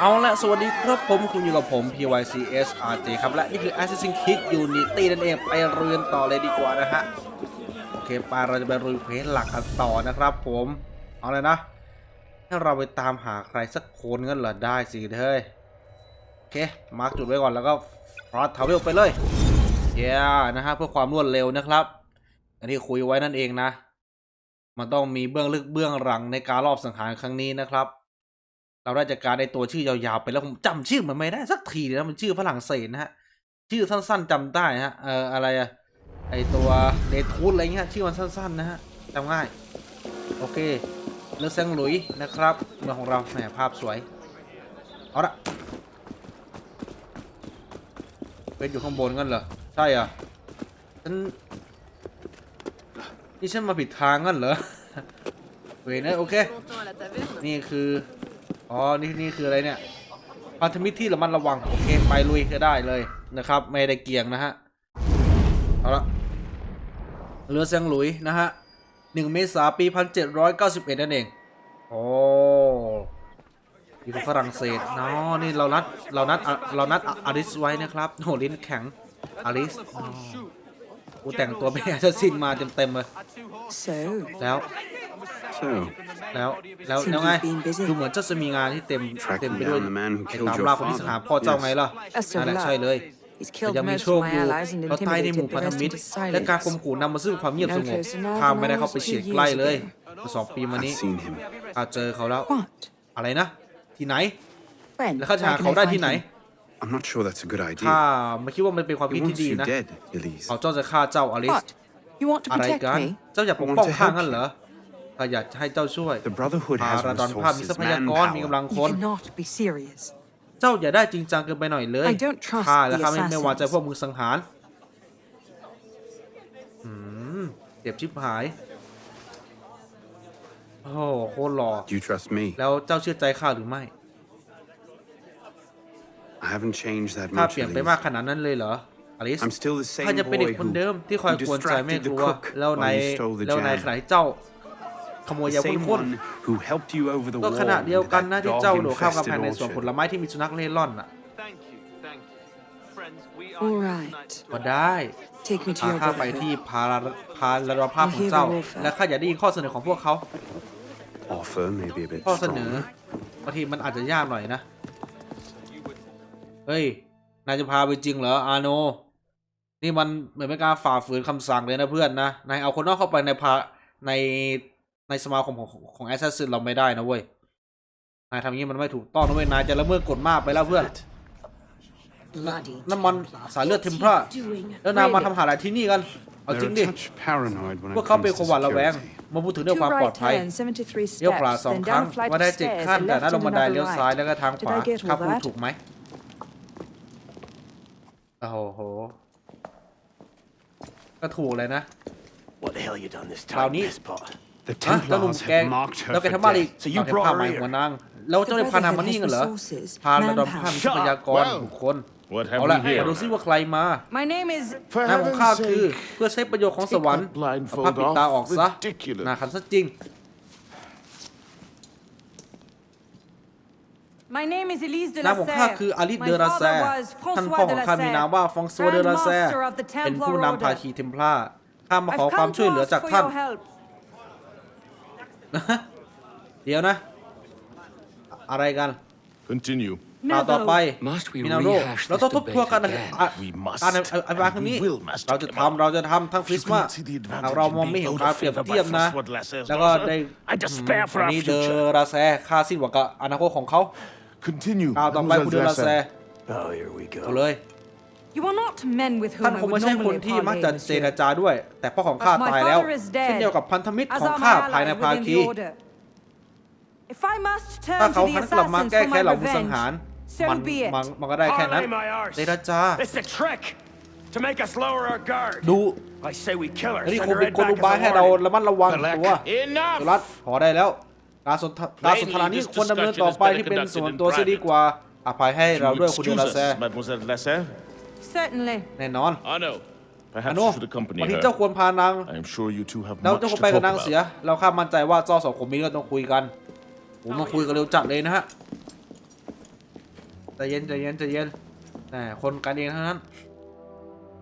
เอาละสวัสดีครับผมคุณอยู่กับผม PYCS RJ ครับ และนี่คือ Assassin's Creed Unity นั่นเองไปเรือนต่อเลยดีกว่านะฮะ โอเคไปเราจะไปรุยเพจหลักกันต่อนะครับผม เอาเลยนะให้เราไปตามหาใครสักคนงั้นเหรอได้สิเฮ้ย โอเค มาร์กจุดไว้ก่อนแล้วก็ฟรอสทาวเวลไปเลยเย้นะฮะเพื่อความรวดเร็วนะครับอันที่คุยไว้นั่นเองนะ มันต้องมีเบื้องลึกเบื้องหลังในการรอบสังหารครั้งนี้นะครับ เราได้จากการในตัวชื่อยาวๆไปแล้วผมจำชื่อมันไม่ได้สักทีเลยนะมันชื่อฝรั่งเศสนะฮะชื่อสั้นๆจำได้นะฮะเอออะไรอะไอตัวเดทูดอะไรเงี้ยชื่อมันสั้นๆนะฮะจำง่าย โอเคเลือแซงหลุยนะครับเมืองของเราแหมภาพสวยเอาละเป็นอยู่ข้างบนกันเหรอใช่อะฉันนี่ฉันมาผิดทางกันเหรอเวยนะโอเค นี่คือ อ๋อ นี่นี่คืออะไรเนี่ยพันธมิตรที่ระมัดระวัง โอเค ไปลุยก็ได้เลยนะครับ ไม่ได้เกี่ยงนะฮะ เอาละเรือเซียงหลุยนะฮะหนึ่งเมษาปีพันเจ็ดร้อยเก้าสิบเอ็ดนั่นเอง โอ้อยู่ฝรั่งเศสเนาะนี่เรานัด เรานัดอะเรานัดอะอาริสไว้นะครับโหลิ้นแข็งอาริสอ๋อกูแต่งตัวเป็นแอสซัสซินมาเต็มๆเลย So, แล้ว So, แล้วแล้ว Seems แล้วไง you've been busy. ดูเหมือนเจ้าจะมีงานที่เต็ม Track เต็ม me ไปด้วย down the man who ไอ้ killed ตาม your ล่าคนที่ father. สังหารพ่อเจ้าไงล่ะ Best นั่น of แหละ luck. ใช่เลย He's แต่ killed ยังมี most โช of ค my อยู่ allies and เขาตายในหมู่ intimidated พัน the ธมิตร rest into และการ silence. ข่มขู่นำมาซึ่งความเงียบสง No บ closer now ข้าม than ไม่ได้ I เข้า was ไป two เฉียด years ใกล้เลย ago. สองปีมานี้ I've seen him. ข้าเจอเขาแล้ว What? อะไรนะ ที่ไหน When? แล้วข้าจะหา Where can เขา I ได้ find ที่ไหน him? I'm not sure that's a good ข้า idea. ไม่คิดว่ามันเป็นความ He คิดที่ wants ดี you นะ dead, Elise. เขาเจ้าจะฆ่าเจ้าอลิส What? You want to อะไร protect กัน me? เจ้าอยากปก I want ป้อง to ข้า help งั้นเหรอ ข้าอยากจะให้เจ้าช่วย The Brotherhood พา has ราดอนภาพมีทรั resources, พยากรมีกำลั manpower. งค You น cannot be serious. เจ้าอย่าได้จริงจังเกินไปหน่อยเลย I don't trust ข้าและ the ข้าไม่ไม่วางใจ assassins พวกมึงสังหารอืมเจ็บชิบหาย โอ้โหโคตรหล่อ Do you trust me? แล้วเจ้าเชื่อใจข้าหรือไม่ I haven't changed that ข้า much, เปลี่ยนไปมาก Elise. ขนาดนั้นเลยเหรออลิส I'm still the ข้า same จะเป็นเด็ก boy คน who, เดิมที่คอย who กวนใจแม่ distracted ค the รัว cook แล้วใน while you stole the แล้วในขณะ jam. ที่เจ้า ขโมย The ยาพ่น same พ่น one who helped you over the ก็ wall ขณะเดียว into กัน that นะที่เจ้าโดดข้ามกำ dog-infested แพงในสวนผ orchard. ลไม้ที่มีสุนัขเล่ร่อนอะ Thank you, thank you. Friends, we are All here right. tonight ก็ได้ Take me to พา your ข้าไปที่ brotherhood. พาราพาราดอนภาพของเจ้า และข้าอยากได้ยินข้อเสนอของพวกเขา Offer may be a bit ข้อเสนอ strong. บางทีมันอาจจะยากหน่อยนะ เฮ้ย นายจะพาไปจริงเหรอ อาโน นี่มันเหมือนเป็นการฝ่าฝืนคำสั่งเลยนะเพื่อนนะ นายเอาคนนอกเข้าไปในพาใน ในสมาคมของของแอสซัสซินเราไม่ได้นะเว้ย นายทำอย่างนี้มันไม่ถูกต้องนะเว้ย นายจะละเมิดกฎมากไปแล้วเพื่อน Bloody น้ำมัน Templars. สายเลือดเทมเพลาแล้วนายมาทำหาอะไรที่นี่กัน เอาจริ They're งดิ a touch paranoid when พวก it เขาเป็น comes ค to นหวาดระแวง security. มาพูดถึงเรื่อง Two ความปลอด right ภัย turns, 73เลี้ยวขวา steps, สอง then ครั้ง down a flight ว่า of ได้เจ็ด stairs ขั้น and แต่ left ถ้าลง and บันได another เลี้ยวซ้าย right. แล้วก็ทางข Did วา I get ข้า all พูด that? ถูกไหมโอ้โห ก็ถูกเลยนะ What the hell you done this Clown time, eat. Pisspot? The ฮะเจ้าหนุ่ม Templars แก have marked her แล้วแก for ทำบ้าอะไร death. So you เอา brought ผ้า her ใหม่ here. หัวนางแล้วเจ้าได้พานางมานี่กันเหรอ resources, พาระดมผ้า manpower. มีทรัพยากร Well, บุคคล What เอา have ละ we มาดู here? ซิว่าใครมา My name is นายของข้า heaven's คือ sake, เพื่อใช้ประโยชน์ของส take วรรค์ that blindfold เอาผ้าปิดตาออกซะ off. Ridiculous. นาคันซะจริง My name is Elise de นาม la ของข้า Serre. คืออาลิส My เดอราแซ father was ท่าน François พ่อ de ของ la ข้ามีนาม Serre, ว่าฟองซัวเดอราแซ Grand Master of the เป็น Templar ผู้นำภา Order. คีเทมพลาร์ข้ามาขอ I've ความ come ช่วย to เหลือ ask จาก for ท่าน your help. เดี๋ยวนะ อะไรกัน Continue. ข่าวต่อไป Must we มินาโร rehash เรา this ต้องทบทวน debate กัน again? อะ We must. การอภิปรายครั้งนี้ We will, Master เราจะ Clement. ทำเราจะทำทั้งคริสต์มาส couldn't see the advantage หากเรา in มองไม่ being เห็น out การ of เปรียบ favour by เทียบนะ François de la Serre's แล้วก็ daughter. ได้ I despair for วัน our นี้เดอ future. ราแซค่าสิ้นหวังกับอนาคตของเขา Continue. ข่าวต่อไปคุณเดอราแซ Oh, here we เอา go. เลย You are not men with ท่าน whom I คง would ไม่ใช่คน normally ที่มัก parley, จะเจร monsieur. จาด้วย แต่พ่อของข้า But my ตายแล้ว father is dead, เช่นเดียวกับพันธมิตร As ของ are ข้า my ภายใน allies ภา within คี the order. If I must ถ้า turn เขา to the หันกลับมา assassins แก้ for แค้น my เหล่าผู้สัง revenge, หาร so มัน be it. มันมันก็ได้แค่นั้น Parlay my arse. เจรจา It's a trick to make us lower our guard. ดู I say we kill her. อันนี้ Send คง her เป็น head กล back อุบาย as ให้ a เรา warning. ระมัดระวัง Balak, ตัว enough! สุรัตน์พอได้แล้วการสนทการสนทนานี้ควรดำเนินต่อไปที่เป็นส่วนตัวเสียดีกว่าอภัยให้ You เราด้วยคุณเด excuse ลา us, แซ Mademoiselle de la Serre? Certainly. แน่นอน I know. อ Perhaps นุ you should accompany บางที her. เจ้าควรพานาง I am sure you two have แล้ว much เจ้าค to งไปกับ talk นางเสีย about. เราข้ามั่นใจว่าเจ้าสองคนนี้ก็ต้องคุยกันผมต้องคุยกันเร็วจัดเลยนะฮะใจเย็นใจเย็นใจเย็นแหมคนกันเองทั้งนั้น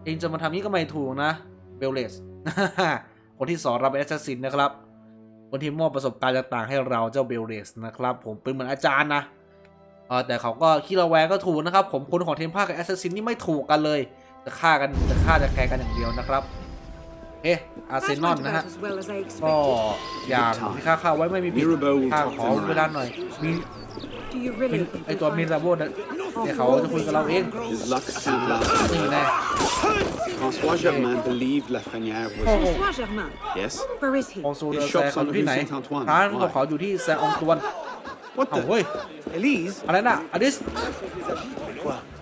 เองจะมาทำนี้ก็ไม่ถูกนะเบลเลส คนที่สอนเราเป็นแอสซัสซินนะครับ คนที่มอบประสบการณ์ต่างๆให้เราเจ้าเบลเลสนะครับ ผมเป็นเหมือนอาจารย์นะ เออแต่เขาก็ขี้ระแวงก็ถูกนะครับ ผมคนของเทมพากับแอสซัสซินนี่ไม่ถูกกันเลยจะฆ่ากันจะฆ่าจะแคร์กันอย่างเดียวนะครับเอ๊ะอาร์เซนอลนะฮะ as well as I ก็ expected. อย่างที่ค่าข้าวไว้ไม่มีผิด Mirabeau will ค่า talk ขอ them เวลา around. หน่อยมี Do you มี really think ไอ we'll ตัว find มิราโบนะเดี๋ยวเขาจะคุยกับเราเอง His luck can't last. นี่แน่ François Germain believed Lafrenière was. François Germain? Yes? Where is he? องซูเดอ His ร์แซ shop's เขาอ on ยู่ที่ไหน Rue Saint-Antoine. ร้าน Why? ของเขาอยู่ที่แซองตวน What เอ้า the? เฮ้ย Elise? อะไรน่ะอดิส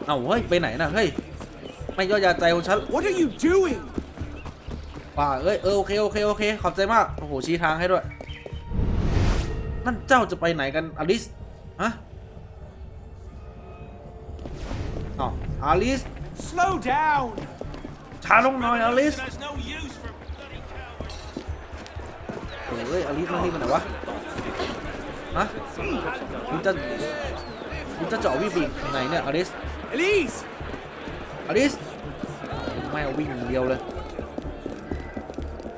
เอ้าเฮ้ยไปไหนน่ะเฮ้ยไม่ย่อยาใจของฉัน What are you doing? ป่าเอ้ยเออโอเคโอเคโอเคขอบใจมากโอ้โหชี้ทางให้ด้วย นั่นเจ้าจะไปไหนกันอลิสฮะอ้าวอลิส Slow down! ช้าลงหน่อยอลิส There's no use for bloody cowards. เฮ้ยอลิสมันนี่มันไหนวะ ฮะมึงจะมึงจะเจาะวิ่งไปอีกไหนเนี่ยอลิส Elise! อลิสไม่เอาวิ่งอย่างเดียวเลย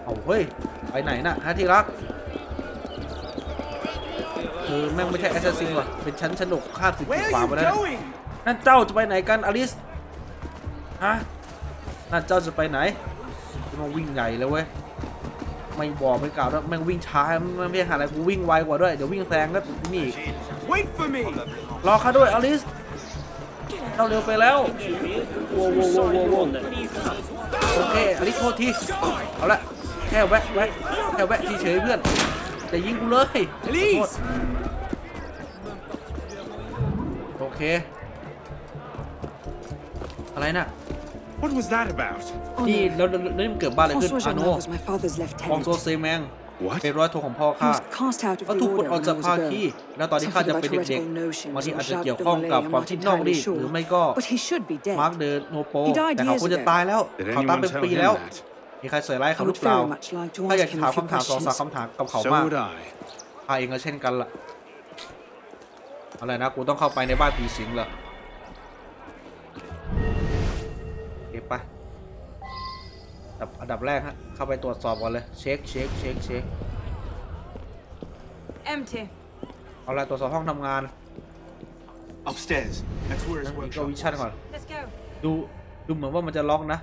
เอาเฮ้ยไปไหนน่ะฮะที่รักคือแม่งไม่ใช่แอสซัสซินว่ะเป็นชั้นชั้นหกฆ่าสิบ Where กว่า are ไป you แล้วนะ going? นั่นเจ้าจะไปไหนกันอลิสฮะนั่นเจ้าจะไปไหนมันวิ่งใหญ่เลยเว้ย ไม่บอกไม่กล่าวด้วยแม่งวิ่งช้าไม่ไม่หาอะไรกูวิ่งไวกว่าด้วยเดี๋ยววิ่งแซงก็นี่อีก Wait for me! รอข้าด้วยอลิสเจ้าเร็วไปแล้วโว้วโว้วโว้วโว้วโว้วโอเคอลิสโทษทีเอาละแค่แวะแวะแค่แวะเฉยๆเพื่อนแต่ยิงกูเลยอลิสโทษโอเค อะไรน่ะ What was that about? นี่แล้วแล้วแล้วนี่มันเกิดบ้านอะไรขึ้น François อาโน Germain was my father's ฟอง lieutenant. โซเซแมง What? เป็นร้อยโทของพ่อ He ข้า was cast out of ก็ the ถูกปลด order ออก when จาก I was ภา a คี girl. แล้วตอนที่ข้าจะ Something เป็น about เด็ก heretical ๆ notions บางที or อาจจะ Jacques เกี่ยว de ข้องกับ Molay, I'm ความ not คิดนอกรี entirely ดหรือ sure. ไม่ก็ But he should be มาร์ก dead. เดอโนโป He died แต่เขา years ควรจะ ago. ตายแล้ว Did เขาตาย anyone เป็น tell ปี him แล้ว that? มีใครใส่ร้าย I เขาหรือ would เปล่า very much like to ถ้าอยาก ask him ถาม a few คำถามสองสาม questions. คำถามกับเขา So มาก would I. ข้าเองก็เช่นกันล่ะ อะไรนะ กูต้องเข้าไปในบ้านผีสิงเหรอ ดับอันดับแรกฮะ เข้าไปตรวจสอบก่อนเลย เช็ค เช็ค เช็ค เช็ค Empty. เอาละตรวจสอบห้องทำงาน Upstairs. That's where his มีก็ workshop วิชั่นก่อน Let's go. ดู ดูเหมือนว่ามันจะล็อกนะ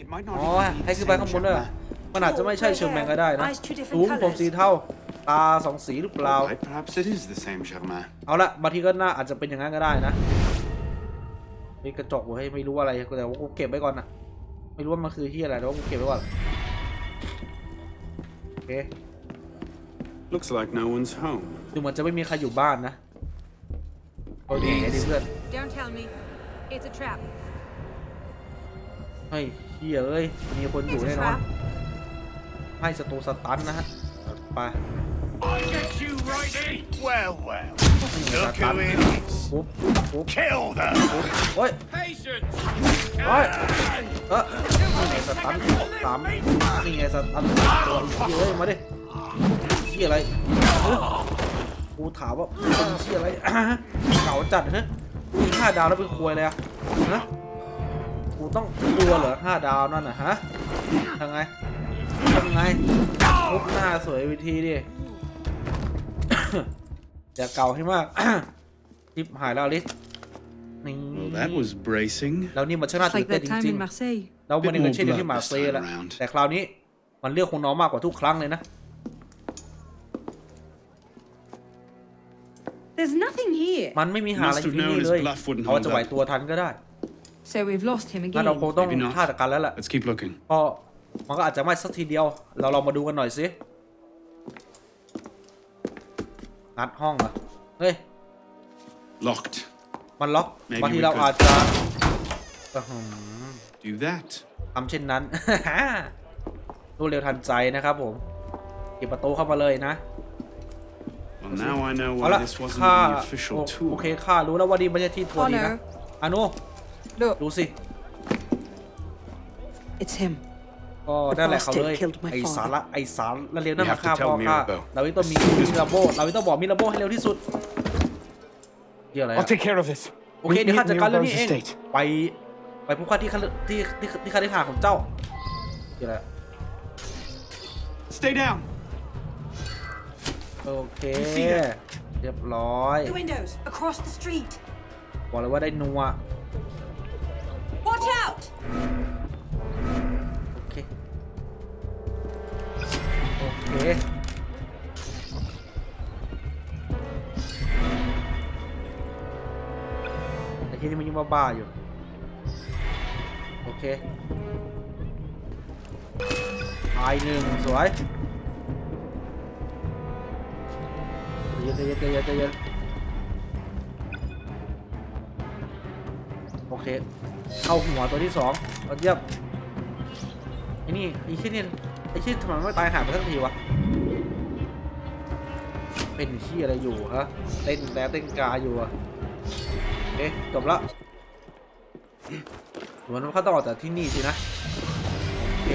It might อ๋อ not even be ให้ the ขึ้นไป same ข้างบนด้วย Germain. มันอาจจะไม่ใช่เชิงแมงก็ได้นะ Eyes two different สูงผม colours. สีเท่าตาสองสีหรือเปล่า Right, perhaps it is the same Germain. เอาละบางทีก็น่าอาจจะเป็นอย่างนั้นก็ได้นะ มีกระจกเว้ยไม่รู้อะไรแต่ว่ากูเก็บไว้ก่อนนะ ไม่รู้ว่ามันคือที่อะไรแต่ว่ากูเก็บไว้ก่อนโอเค Looks like no one's home. ดูเหมือนจะไม่มีใครอยู่บ้านนะโอเคดิเพื่อน Don't tell me. It's a trap. เฮ้ยเฮียเอ้ย มีคนอยู่ It's a แน่นอน trap. ให้สตูสตันนะฮะ ไป Get you right in! Well, well. สตันปุ๊บปุ๊บ Kill them! โอ้ย Patience! โอ้ยเออนี่ไงสตันสามนี่ไงสตันตัวเฮียเอ้ยมาดิเฮียอะไรเออกูถามว่าเป็นเฮียอะไรอะฮะเก่าจัดฮะมีห้าดาวแล้วเป็นควยเลยอะฮะกูต้องกลัวเหรอห้าดาวนั่นน่ะฮะทำไงทำไงทุบหน้าสวยวิธีดิ อย่าเก่าให้มาก ทิปหายแล้วอลิสนี่ Well, that was bracing. แล้วนี่มันช่างน่า It's ตื่ like นเต้น that จ time ริง in Marseille. ๆแล้วมันนี่ก็เช่นเดียวที่ Bit more มาเซ่แหละ blood this time around. แต่คราวนี้มันเลือกคุณน้องมากกว่าทุกครั้งเลยนะ There's nothing here. มันไม่มีหาอะไรอยู่ที่นี่ Must have known เลย his bluff wouldn't เขาอาจจะ hold ไหว up. ตัวทันก็ได้ So we've lost him งั้นเรา again. คงต้อง Maybe not. ฆ่าจากกันแล้วแหละ Let's keep looking. เพราะมันก็อาจจะไม่สักทีเดียว เราลองมาดูกันหน่อยสิ งัดห้องเหรอ เฮ้ย Locked. มันล็อก Maybe บางที we เรา could- อาจจะอื้อหือ Do that. ทำเช่นนั้น รวดเร็วทันใจนะครับผมปิดประตูเข้ามาเลยนะ Well, now I know เอา why ละ this wasn't ข้า on the โอ official โอเค tour. ข้ารู้แล้วว่านี่ไม่ใช่ที่ทัวร์ดีนะ Connor. อานุ Look. ดูสิ It's him. ก็นั่นแหละเขาเลย bastard killed my ไอ father. สาระไอสารละเลวนั่น We มา have to ฆ่า tell พ่อข้า Mirabeau. เราต้องมีมิราโบเราต้องบอกมิราโบให้เร็วที่สุดเกี่ยวอะไร I'll อะ take care of this. โอเคเดี๋ยวข้าจัดการเรื่องนี้เอง Meet me at Rose Estate. ไปไปพบข้าที่ข้าที่ที่ที่ข้าได้หาของเจ้าเกี่ยวอะไรอะ Stay down. โอเค see that? เรียบร้อย The windows across the street. บอกเลยว่าได้นัว เคไอ้ที่นี่มันยังบ้าๆอยู่ โอเคตายหนึ่งสวยใจเย็นใจเย็นใจเย็นใจเย็นโอเค เข้าหัวตัวที่สองยอดเยี่ยมไอ้นี่ไอ้ชิ้นนี่ไอ้ชี้ทำไมไม่ตายหาไปสักทีวะ เป็นขี้อะไรอยู่ฮะเต้นแต่เต้นกาอยู่อะเอ๊ะจบละเหมือนว่าเขาต้องออกจากที่นี่สินะ โอเค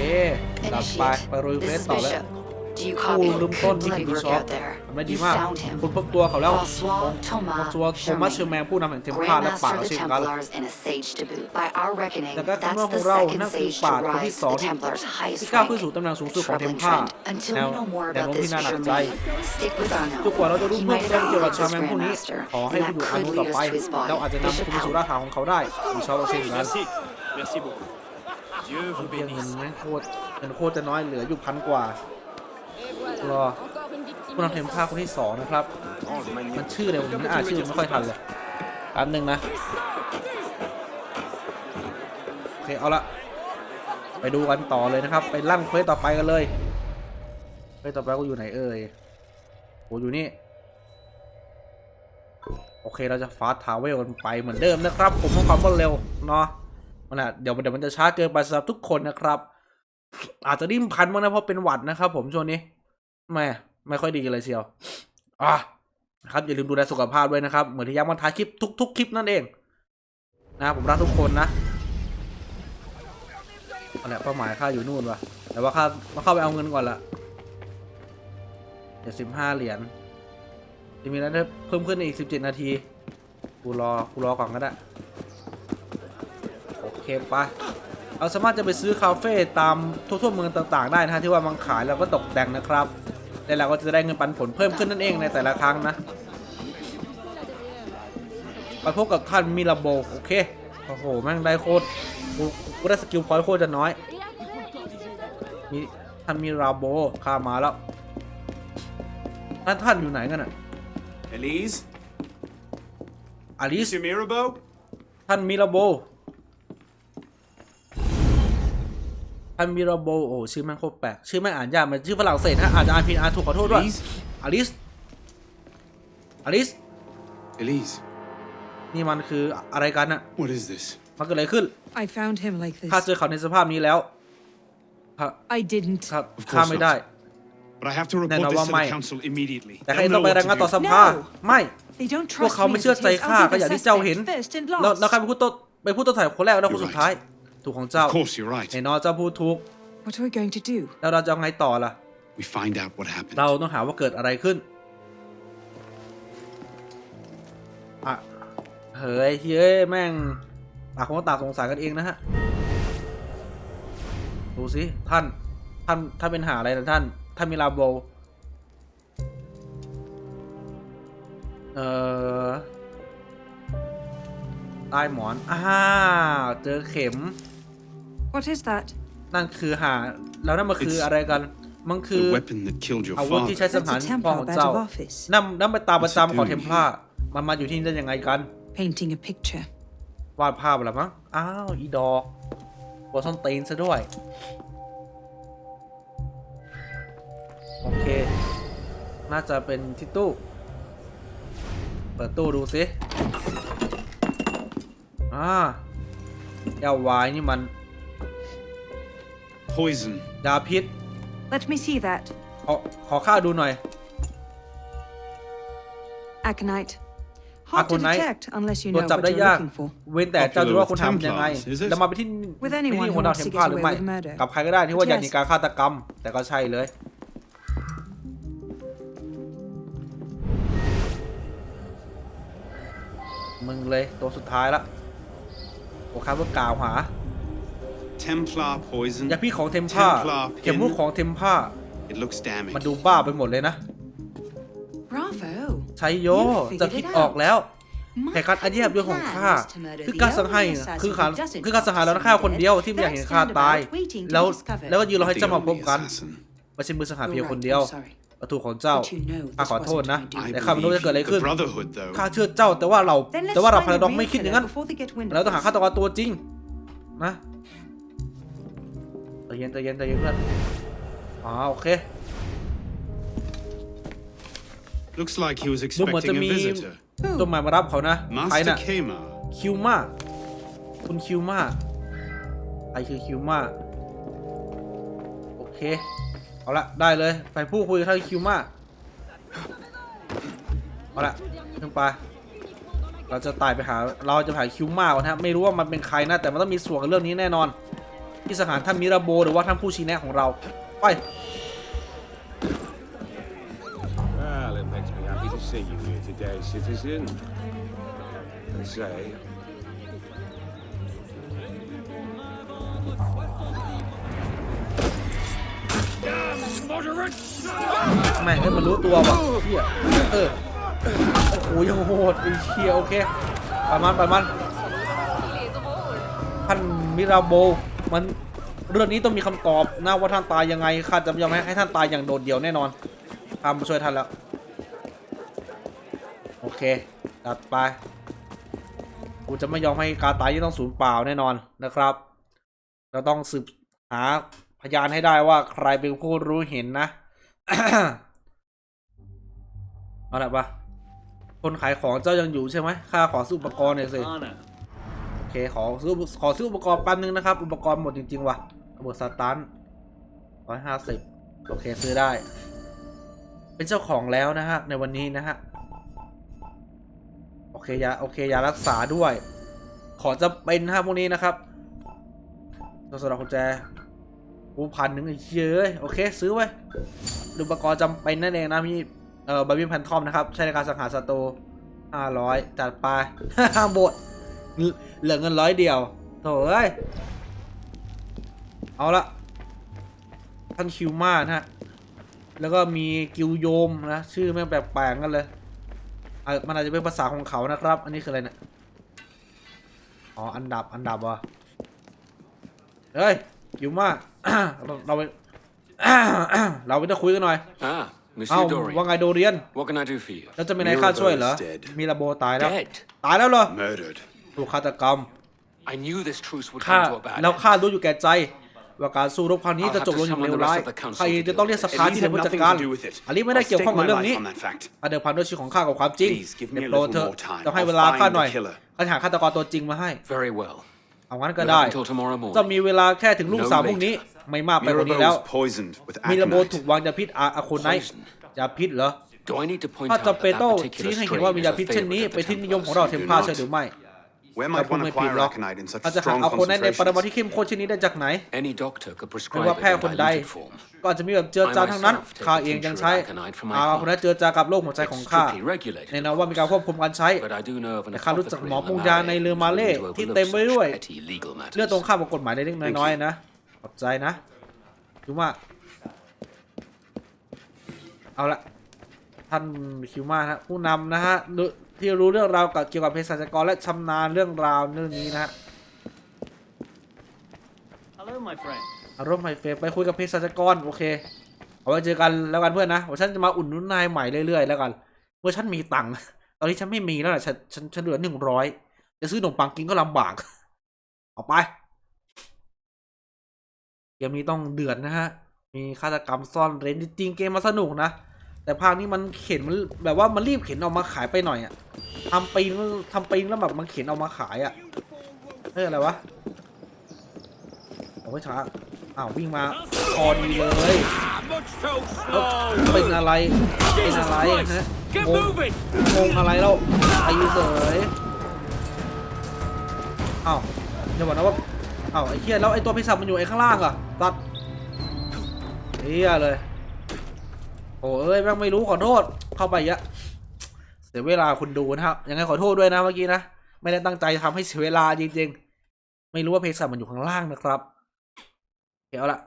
กลับไป ไปรุยเฟสต่อแล้ว Bishop. Do you ผู้ copy? ลืมต้น Good นี่คือ bloody บิ work ชอป out there. ทำได้ดี You มาก found him. คุณพบตัวเขาแล้ว François Thomas ตัวโทมัสเชอร์แมนผู้นำแห่งเทมเพลาและป่า Grandmaster และ of the เช่นกัน Templars and a sage to boot. By our reckoning, แต่การคำ that's นวณข the องเรา second นั่นคือ sage ป่า to คนที่ rise สอง the ที่ Templars' ที่ highest ก้าวขึ้น rank. สู่ตำแหน่งสูงสุดของเทม Troubling เพลา trend. Until แนว we know more แนว about โน้ม this ที่น่าหนัก German, ใจ stick with our จนกว่าเราจะ know. รู้ He เพิ่ม might เติม have เกี่ยวกับ outwitted ชาว his แมนผู้นี้ Grandmaster, ขอให้ and ผู้ that อยู่อา could นุ lead ต่อ us ไป to his เรา body. อาจจะนำคุณ Bishop ไปสู่ out. รากฐานของเขาได้มีชอบเราเช่นกัน Merci. Merci beaucoup. Dieu vous เพียงเงิน bénisse. แม่งโคตรเงินโคตรจะน้อยเหลืออยู่พันกว่า รอผู้นำเทมเพลาคนที่สองนะครับ มันชื่ออะไรผมไม่อ่านชื่อไม่ค่อยทันเลยแป๊บนึงนะ โอเค เอาละไปดูกันต่อเลยนะครับ ไปลั่นเควสต่อไปกันเลยเควสต่อไปกูอยู่ไหนเอ่ยโอ้อยู่นี่ โอเคเราจะฟาสทาวเวลกันไปเหมือนเดิมนะครับ ผมต้องความรวดเร็วเนาะมันอะเดี๋ยวเดี๋ยวมันจะช้าเกินไปสำหรับทุกคนนะครับ อาจจะริมพันบ้างนะเพราะเป็นหวัดนะครับ ผมช่วงนี้ แม่ไม่ค่อยดีเลยเชียวอะนะครับอย่าลืมดูแลสุขภาพด้วยนะครับ เหมือนที่ย้ำวันท้ายคลิปทุก ๆ คลิปนั่นเอง นะผมรักทุกคนนะอาละเป้าหมายค่าอยู่นู่นวะแต่ว่าค่ามาเข้าไปเอาเงินก่อนละเดี๋ยวสิบห้าเหรียญจะมีนั้นเพิ่มขึ้นอีกสิบเจ็ดนาที กูรอ กูรอก่อนก็ได้ โอเคไปเราสามารถจะไปซื้อคาเฟ่ตามทั่วๆเมืองต่างๆ ได้นะฮะที่ว่ามันขายแล้วก็ตกแต่งนะครับ แล้วเราก็จะได้เงินปันผลเพิ่มขึ้นนั่นเองในแต่ละครั้งนะไปพบกับท่านมิราโบโอเคโอ้โหแม่งได้โคตรกูกูได้สกิลพอยต์โคตรจะน้อยมีท่านมิราโบข้ามาแล้วท่านท่านอยู่ไหนกันอะ Elise? อลิส Monsieur Mirabeau? ท่านมิราโบ ท่านมิราโบโอ้ชื่อแม่งโคตรแปลกชื่อแม่งอ่านยากมันชื่อฝรั่งเศสฮะอาจจะอ่านผิดอ่านถูกขอโทษด้วย Elise? อลิสอลิส Elise, นี่มันคืออะไรกันอะ what is this? มันเกิดอะไรขึ้น I found him like this. ข้าเจอเขาในสภาพนี้แล้วข้า I didn't. ข้า Of ข้า course ไม่ not. ได้ But I have to report Nè, nó this vào to mày. the council immediately. แต่ They'll ใคร know ต้องไป what รายงาน to ต่อ do. สภา No ไม่ They don't พวก trust เขา me ไม่ as เชื่อ it ใจ is. ข้า I'll ก็ be อย่าง the ที่เจ้าเห็น suspect first and แล้ว last. แล้วใครเป็นผู้ต้นเป็นผู้ต้นสายคนแรกและคน You're สุดท้าย ถูกของเจ้า Of course, you're right. แน่นอนเจ้าพูดถูก What are we going to do? แล้วเราจะเอาไงต่อล่ะ We find out what happened. เราต้องหาว่าเกิดอะไรขึ้นอะเฮ้ยเฮ้ยแม่งต่างคนก็ต่างสงสัยกันเองนะฮะ ดูสิท่าน ท่าน ท่านเป็นหาอะไรนะท่าน ท่านมิลาโบเอ่อ ใต้หมอน อ้าว เจอเข็ม What is that? นั่นคือหาแล้วนั่นมันคืออะไรกัน มันคือ The weapon that killed your อาวุธที่ father. ใช้สัง That's หาร a พ่อของ Templar เจ้า badge of office. นั่นนั่นเป็นตาประจำของ What's it เท doing มเพลามันมาอยู่ที่นี่ได้ยังไงกัน Painting a picture. วาดภาพเหรอมั้ง อ้าว อีดอกหัวส้นตีนซะด้วย โอเค น่าจะเป็นที่ตู้ เปิดตู้ดูสิอ่าแก้ววายนี่มัน Poison. ยาพิษ Let me see that. ขอขอข้าดูหน่อย Aconite. Hard to Aconite detect unless you ตรว know จจับ what ได้ you're ยาก looking for. เว้นแต่เจ้าจะรู้ว่าคุณทำยังไง Templars, is it? แล้วมาไปที่ With ไป anyone ที่ who หัวหน้า wants เท to ม get เพลาหรือ away ไม่ with murder. กับใครก็ได้ที่ว่าอยาก Yes. มีการฆาตกรรม แต่ก็ใช่เลยโมึงเลยตัวสุดท้ายละโอคาเพื่อกล่าวหา Templar poison. ยาพิษของเทมพ่า Templar เข็มมุกของเทมพ่า It looks damning. มันดูบ้าไปหมดเลยนะ Bravo. ใช้โย You figured จะคิด it ออก out. แล้ว My แต่การอันเยียบด้วยของ plan ข้า was to murder คือ the การสังให้ only assassin คือการ who doesn't คือการสังหารแล้วฆ่าคนเดียวที่ไม่อยากเห็นข้าตาย waiting to แล้ว discover แล้วก็ยืนรอให้ The เจ้ามาพบ only กัน assassin. ไม่ใช่มือสังหาร You're เพียง right, คนเดียว I'm sorry. วัตถุของเจ้า But you know ข้า this ขอโทษ wasn't นะ my doing. I แต่ข้าไม่รู้จะ believe เกิดอะไร the ขึ้น Brotherhood, though. ข้าเชื่อเจ้าแต่ว่าเรา Then let's แต่ว่าเรา find พา the ราดอก real ไม่คิดอย่าง killer นั้น before they get wind เรา of ต้องหา us. ฆาตกรตัวจริง นะ ใจเย็นใจเย็นใจเย็นเพื่อนอ๋อโอเค Looks like he was ดูเหมือนจะ expecting a มี visitor. ต้นไม้มารับเขานะใคร Master น่ะ Kema. คิวมาคุณคิวมาใครคือคิวมาโอเค เอาละได้เลย ไปพูดคุยกับท่านคิวมาเอาละขึ้นไป เราจะตายไปหา เราจะไปหาคิวมาก่อนนะครับไม่รู้ว่ามันเป็นใครนะ แต่มันต้องมีส่วนกับเรื่องนี้แน่นอน ที่สถานท่านมิราโบ หรือว่าท่านผู้ชี้แนะของเรา ไป Well, it makes me happy to see you here today, citizen. I say, แม่งเอ้ยมันรู้ตัวว่ะเฮียเออโอ้โหยังโหดไอ้เชียโอเคไปมันไปมันท่านมิราโบ มันเรื่องนี้ต้องมีคำตอบนะว่าท่านตายยังไงข้าจะไม่ยอมให้ท่านตายอย่างโดดเดี่ยวแน่นอนข้ามาช่วยท่านแล้ว โอเคตัดไป กูจะไม่ยอมให้การตายที่ต้องสูญเปล่าแน่นอนนะครับ เราต้องสืบหาพยานให้ได้ว่าใครเป็นผู้รู้เห็นนะ เอาละปะคนขายของเจ้ายังอยู่ใช่ไหมค่าขอซื้ออุปกรณ์หน่อยสิ เคขอซื้อขอซื้ออุปกรณ์แป๊บนึงนะครับ อุปกรณ์หมดจริงๆว่ะระเบิดสตันร้อยห้าสิบโอเคซื้อได้ เป็นเจ้าของแล้วนะฮะ ในวันนี้นะฮะ โอเคยาโอเคยารักษาด้วย ขอจะเป็นนะฮะพวกนี้นะครับตัวสำหรับกุญแจกูพันหนึ่งไอ้เยอ้ยโอเค ซื้อไว้อุปกรณ์จำเป็นนั่นเองนะมีเอ่อบาร์บี้แพนทอมนะครับ ใช้ในการสังหารศัตรูห้าร้อยจัดไปห้าบท เหลือเงินร้อยเดียวโถ่เอ้ย เอาละท่านคิวมานะฮะ แล้วก็มีกิวโยมนะ ชื่อแม่งแปลกๆกันเลยอะมันอาจจะเป็นภาษาของเขานะครับ อันนี้คืออะไรเนี่ย อ๋อ อันดับ อันดับวะเฮ้ยกิวมาเราเราไปเราไปจะคุยกันหน่อย Ah, เอ้า Monsieur Dorian. ว่าไงโดเรียน What can I do for you? แล้วจะมีอะไรค่าช่วยเหรอ Mirabeau's dead มีระโบตายแล้ว Dead. ตายแล้วเหรอ Murdered. ถูกฆาตกรรม I knew this truce would ข้า come to a bad แล้ว end. ข้ารู้อยู่แก่ใจ ว่าการสู้รบครั้งนี้จะจบลงอย่างเลวร้ายข้าเองจะต้องเรียกสภาที่เป็นผู้จัดการอันนี้ไม่ได้เกี่ยวข้องกับเรื่องนี้ on that fact. อาเดิมพันด้วยชีวิตของข้ากับความจริง Please give me เดี๋ยว a โปรด little เถอะ more time. จะให้ I'll เวลาข้า find หน่อย the killer. ข้าจะหาฆาตกรตัวจริงมาให้ Very well. เอางั้นก็ We ได้ have until tomorrow จะ morning. มีเวลาแค่ถึงรุ่ง No สามพรุ่งนี้ ไม่มากไปกว่านี้แล้ว Mirabeau's poisoned with มีระโบถูก aconite. วางยาพิษอาอาโคนไนท์ Poison. ยาพิษเหรอ Do I need to point ถ้า out จำ that เป็นต้อง that ชี้ particular ให้เห็น strain ว่ามี is ยา a พิษเช่น favorite นี้ of เป็น the ที่นิยมของเรา Templars? เทมพลาใช่หรือไม่ Where แต่ might ผม one ไม่ผิด acquire หรอก aconite in such เราจะหา strong อาโคนไนท์ในปริมาณ concentrations? ที่เข้มข้นเช่นนี้ได้จากไหน Any doctor could ไม่ prescribe ว่า it แพทย์ in คนใด diluted form. ก็อาจจะมีแบบเจือจางทั้งนั้น I myself take ข้า a เองยัง tincture ใช้ of aconite for my อาคนนั้นเจือจางกับโรคหัวใจของข้า Strictly regulated. แน่นอนว่ามีการควบคุมการใช้ But I do know of an แต่ข้ารู้จัก apothecary หมอ in ปรุงยาใน Lamare เรือ who's มาเล่ willing to ที่ overlook เต็มไปด้วย such petty legal matters. เรื่องตรงข้ามกับกฎหมายเล็กๆน้อยๆนะ ขอบใจนะคิวมาเอาละท่านคิวมาฮะผู้นำนะฮะรู้ ที่รู้เรื่องราวกับเกี่ยวกับเภสัชกรและชำนาญเรื่องราวเรื่องนี้นะฮะ Hello, my friend. อารมณ์ไฮเฟไปคุยกับเภสัชกรโอเค เอาไว้เจอกันแล้วกันเพื่อนนะว่าฉันจะมาอุ่นนุนนายใหม่เรื่อยๆแล้วกันเมื่อฉันมีตังค์ตอนนี้ฉันไม่มีแล้วนะฉันฉันฉันเหลือหนึ่งร้อยจะซื้อขนมปังกินก็ลำบากเอาไปเกมนี้ต้องเดือดนะฮะมีฆาตกรรมซ่อนเร้นจริงๆเกมมาสนุกนะ แต่ภาคนี้มันเข็นมันแบบว่ามันรีบเข็นออกมาขายไปหน่อยอะทำปีนทำปีนแล้วแบบมันเข็นออกมาขายอะเฮ้ยอะไรวะโอ้ยช้าอ้าววิ่งมาพอดีเลยเป็นอะไรเป็นอะไรฮะงงงงอะไรแล้วไอ้เสยอ้าวเดี๋ยวบอกนะว่าอ้าวไอ้เหี้ยแล้วไอ้ตัวพิศาจมันอยู่ไอ้ข้างล่างอะตัดเหี้ยเลย โอ้เอ้ยแม่งไม่รู้ขอโทษ เข้าไปอีกอะเสียเวลาคุณดูนะครับ ยังไงขอโทษด้วยนะเมื่อกี้นะ ไม่ได้ตั้งใจทำให้เสียเวลาจริงๆ ไม่รู้ว่าเพสัตมันอยู่ข้างล่างนะครับ เดี๋ยวละ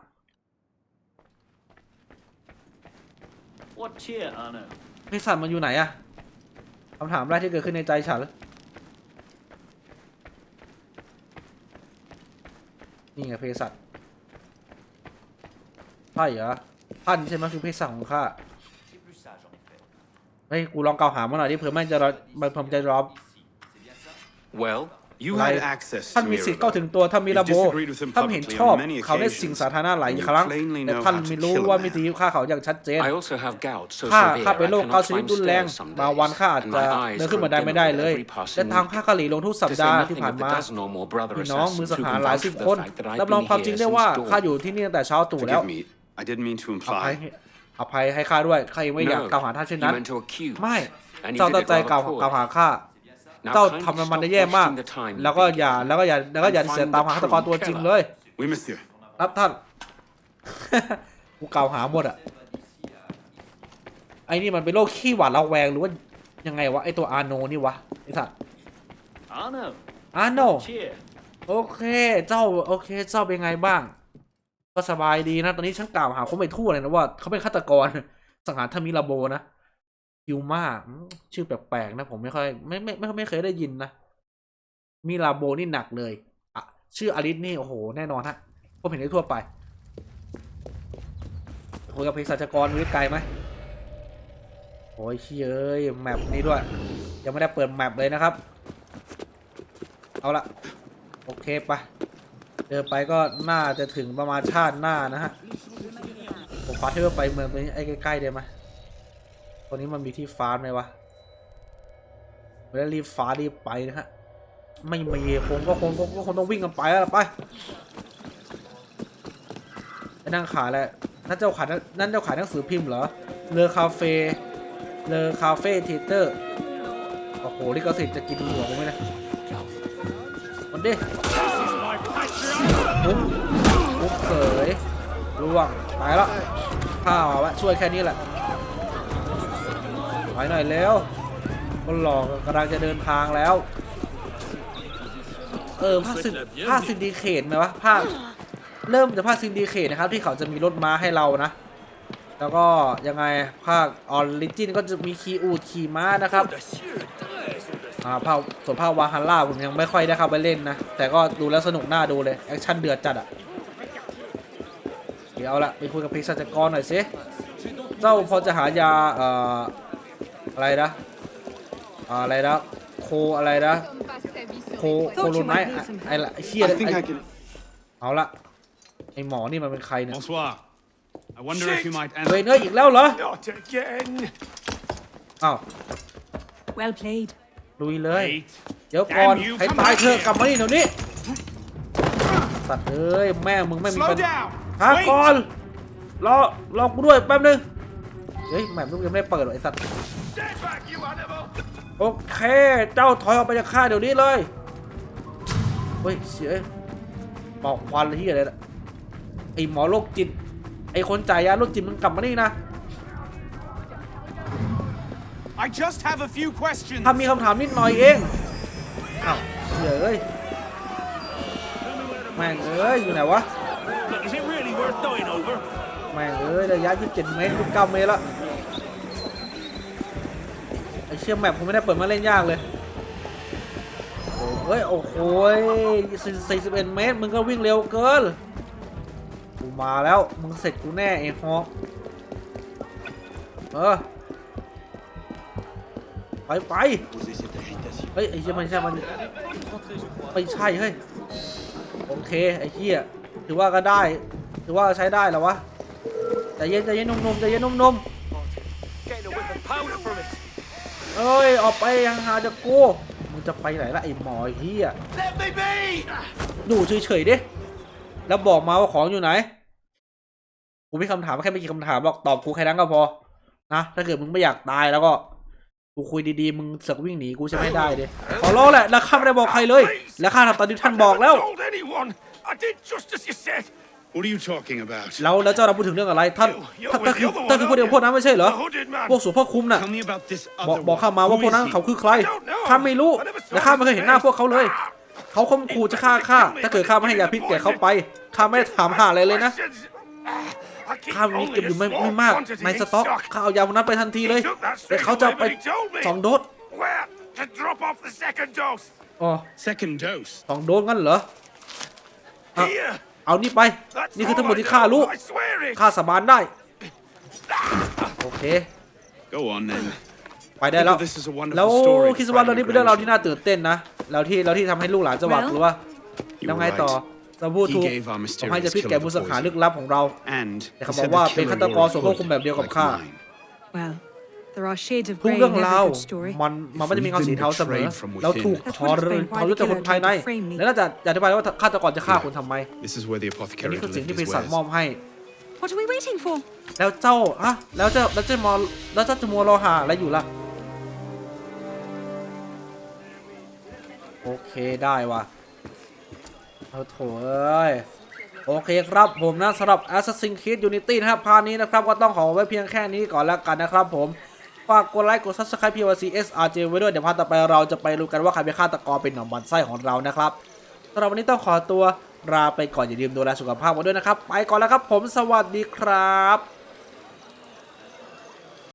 What cheer, Arno? เพสัตมันอยู่ไหนอะคำถามแรกที่เกิดขึ้นในใจฉันนี่ไงเพสัตใช่เหรอ ท่านใช่ไหมคือเพสัตของข้าเฮ้ยกูลองกล่าวหามาหน่อยดิเผื่อไม่จะรอมันผมจะรอบ Well, You Like, had access ท่าน to มีสิทธิ์เข้าถึงตัวท่านมีระโบ You've disagreed with him ท่านเห็น publicly ชอบ on many เขาใน occasions, สิ่งสาธารณะหลาย and you ครั้ง plainly แต่ know ท่าน how to ไม่รู้ kill a ว่า man. วิธีฆ่าเขาอย่างชัดเจน I also have gout so ข้า severe ข้าเป็น I โรคเกา cannot ต์ชนิด climb รุนแรง stairs some บางวัน days, ข้าอาจ and จะ my eyes เดินขึ้น grow บันไดไม่ได้ dim เลย with every passing และทางข้าก็หลีลงทุกสัป To ดา say ห์ที่ nothing ผ่าน of the มา dozen or more brother พี่น้องมือ assassins สัง who หาร can หลาย vouch สิบ for คน the fact that I've รับรอง been ความจริง here ได้ since ว่า dawn. ข้าอยู่ที่นี่ตั้งแต่เช้าตรู่แล้ว Forgive me. I didn't mean to อ imply. ภัยให้อภัยให้ข้าด้วยข้ายังไม่อยาก No, กล่าวหาท่านเช่น he นั้น meant to accuse, ไม่ and he เจ้า did ตั้ง it ใจ rather กล่าว poorly. กล่าวหาข้า Now เจ้า kindly ทำมัน stop ได้แย่มาก wasting the time แล้วก็ beating อย่า me. แล้วก็อย่าแล้วก็อย่า And เสีย find ตาม the หาฆาตกร true ตัวจริง killer. เลย Oui, monsieur. ครับท่าน กูกล่าวหาหมดอะไอ้นี่มันเป็นโรคขี้หวาดระแวงหรือว่ายังไงวะไอตัวอาโนนี่วะไอสัตว์ Arno, อาโน cheer. โอเค เจ้าโอเค เจ้าเป็นไงบ้าง ก็สบายดีนะ ตอนนี้ฉันกล่าวหาเขาไปทั่วเลยนะว่าเขาเป็นฆาตกรสังหารทามิลาโบนะฮิวมาชื่อแปลกๆนะ ผมไม่ค่อยไม่ไม่ไม่ไม่เคยได้ยินนะมิลาโบนี่หนักเลยอะชื่ออลิสนี่โอ้โหแน่นอนฮะผมเห็นได้ทั่วไปคุยกับเภสัชกรวิทย์ไกลไหมโอ้ยเชี่ยเอ้ยแมปนี้ด้วย ยังไม่ได้เปิดแมปเลยนะครับ เอาละโอเคไปะ เดินไปก็น่าจะถึงประมาณชาติหน้านะฮะ ผมฟ้าเที่ยวไปเมืองตัวนี้ไอ้ใกล้ๆได้ไหมตรงนี้มันมีที่ฟ้าไหมวะไม่ได้รีบฟ้ารีบไปนะฮะ ไม่มีคงก็คงก็คงต้องวิ่งกันไปแล้วไปไปนั่งขายแล้วนั่นเจ้าขายนั่นเจ้าขายหนังสือพิมพ์เหรอ เลอคาเฟ่เลอคาเฟ่เทเตอร์ โอ้โหลิขสิทธิ์จะกินหัวกูไหมนะมันดิ ปุ๊บปุ๊บเสยล่วงไปแล้วข้าววะช่วยแค่นี้แหละไปหน่อยแล้วคนหลอกกำลังจะเดินทางแล้ว เออภาคซินภาคซินดิเคตไหมวะภาคเริ่มจากภาคซินดิเคตนะครับ ที่เขาจะมีรถม้าให้เรานะ แล้วก็ยังไงภาคออริจินก็จะมีขี่อูดขี่ม้านะครับ อ่าภาคส่วนภาควาฮันล่าผมยังไม่ค่อยได้เข้าไปเล่นนะ แต่ก็ดูแล้วสนุกน่าดูเลย แอคชั่นเดือดจัดอะเดี๋ยวเอาละไปคุยกับเภสัชกรหน่อยสิเจ้าพอจะหายาเอ่ออะไรนะอ่าอะไรนะโคอะไรนะโคโคโรไนท์ไอ้ละไอ้เฮีย I think ไอ้ I can. เอาละไอหมอนี่มันเป็นใครเนี่ย Bonsoir. I wonder if you might เว้ย answer. เนยอีกแล้วเหรอ Not again. อ้าว Well played. ลุยเลย Wait. เดี๋ยวก่อน Damn you, ให้ come ตาย back เถอะ here. กลับมานี่เดี๋ยวนี้ สัตว์เอ้ย แม่มึงไม่มี Slow ปัญ down. หา Wait. ก่อน รอ รอกูด้วยแป๊บนึง เฮ้ยแม่ลูกยังไม่ได้เปิดหรอกไอ้สัตว์ Stand back, you animal. โอเค เจ้าถอยออกไปจากข้าเดี๋ยวนี้เลย เฮ้ยเสียบอกควันเลยที่อะไรนะไอหมอโรคจิต ไอคนจ่ายยาโรคจิตมึงกลับมานี่นะ I just have a few questions. ถ้ามีคำถามนิดหน่อยเองอ้าวเสียเอ้ยแม่งเอ้ยอยู่ไหนวะ Look, is it really worth dying over? แม่งเอ้ยระยะ27เมตร29เมตรละไอเชี่ยแมปผมไม่ได้เปิดมาเล่นยากเลยโอ้เฮ้ยโอ้โห41เมตรมึงก็วิ่งเร็วเกินกูมาแล้วมึงเสร็จกูแน่ไอ้ฮอกเออ ไปไปเฮ้ยไอ้เชี่ยมันใช่มันไม่ใช่เฮ้ยโอเคไอ้เหี้ยถือว่าก็ได้ถือว่าใช้ได้แล้ววะใจเย็นใจเย็นหนุ่มๆใจเย็นหนุ่มๆเอ้ยออกไปห่างๆจากกูมึงจะไปไหนละไอ้หมอไอ้เฮีย Let me be. อยู่เฉยๆดิแล้วบอกมาว่าของอยู่ไหนกูมีคำถามแค่ไม่กี่คำถามบอกตอบกูแค่นั้นก็พอนะถ้าเกิดมึงไม่อยากตายแล้วก็ กูคุยดีๆ มึงเสือกวิ่งหนีกูจะไม่ได้ดิขอร้องแหละแล้วข้าไม่ได้บอกใครเลย แล้วข้าทำตามที่ท่านบอกแล้ว I told anyone. I did just as you said. What are you talking about? แล้วแล้วเจ้าเราพูดถึงเรื่องอะไรท่าน You're ท่าน with คือ the other ท่านคือพวกเดียว one, พวกนั้นไม่ใช่เหรอ The hooded man. พวกสูพ่อคุมน่ะ Tell me about this บอก other บอกข้า one. มาว่า Who พวก is นั้น he? เขาคือใคร I don't know. ข้าไม่รู้ I never saw และข้าไม่เคยเห็นหน้า his พวกเขาเลย face. เขาข่มขู่จะฆ่าข้าถ้าเกิดข้าไม่ให้ยาพิษแก่เขาไปข้าไม่ได้ถามหาอะไรเลยนะ Questions? Ah, I keep ข้ามี only เก็บ a อยู่ไม่ small ไม่มาก quantity ใน in สต็อก stock. ข้าเอายาพวกนั้นไปทันทีเลย He took that แต่ straight เขาจะเอา away, ไป but he told me. สองโดส Where? To drop off the second dose. อ๋อ Second dose. สองโดสงั้นเหรออะ Here. เอานี่ไป That's นี่คือทั้งหม all ด I ที่ข้ารู้ know. I swear it. ข้าสาบานได้ โอเค Go on then. ไปได้แล้ว This is a wonderful แล้ว story คิดว่าเรื่องนี้เป็นเรื่องราวที่ grandchildren. น่าตื่นเต้นนะ แล้วที่แล้วที่ทำให้ลูกหลานจะหวาดกลัว You แล้ว were ไงต่อ right. จะพูด He ถูก gave our ผมให้จะ mysterious พิษแก่ killer บุ the ษขาลึก poison. ลับของเรา And แต่ he เขาบอ said กว่า the เป็น killer ฆาตก wore ร a สวมควบคุม hood แบบเดียวกับ like ข้า mine. Well, there are shades of ทุก grey เรื่อง in ราว every good story. มันมันไม่ได้มีเงาสีเทาเสมอ If we've been betrayed from within เราถูก That ท would ร explain ท why ร the ยศจากคน killer ภายใน tried to frame me. แล้วน่าจะอธิบายว่าฆาตกรจะฆ่าคุณทำไม This is where the อันนี้ apothecary คือสิ่ง lived ที่ปี his ศาจ wares. มอบให้ What are we waiting for? แล้วเจ้าฮะแล้วเจ้าแล้วเจ้ามอแล้วเจ้าจะมัวรอหาอะไรอยู่ล่ะโอเคได้ว่ะเอ้โถเอ้ยโอเคครับผมนะสำหรับ Assassin's Creed Unity นะครับพาร์ทนี้นะครับ ก็ต้องขอไว้เพียงแค่นี้ก่อนแล้วกันนะครับผม ฝากกดไลค์กด Subscribe POC SRJ ไว้ด้วย เดี๋ยวพาร์ทต่อไปเราจะไปรู้กันว่าใครเป็นฆาตกรเป็นหนอมบันไส้ของเรานะครับสำหรับวันนี้ต้องขอตัวลาไปก่อนอย่าลืมดูแลสุขภาพกันด้วยนะครับ ไปก่อนแล้วครับผมสวัสดีครับ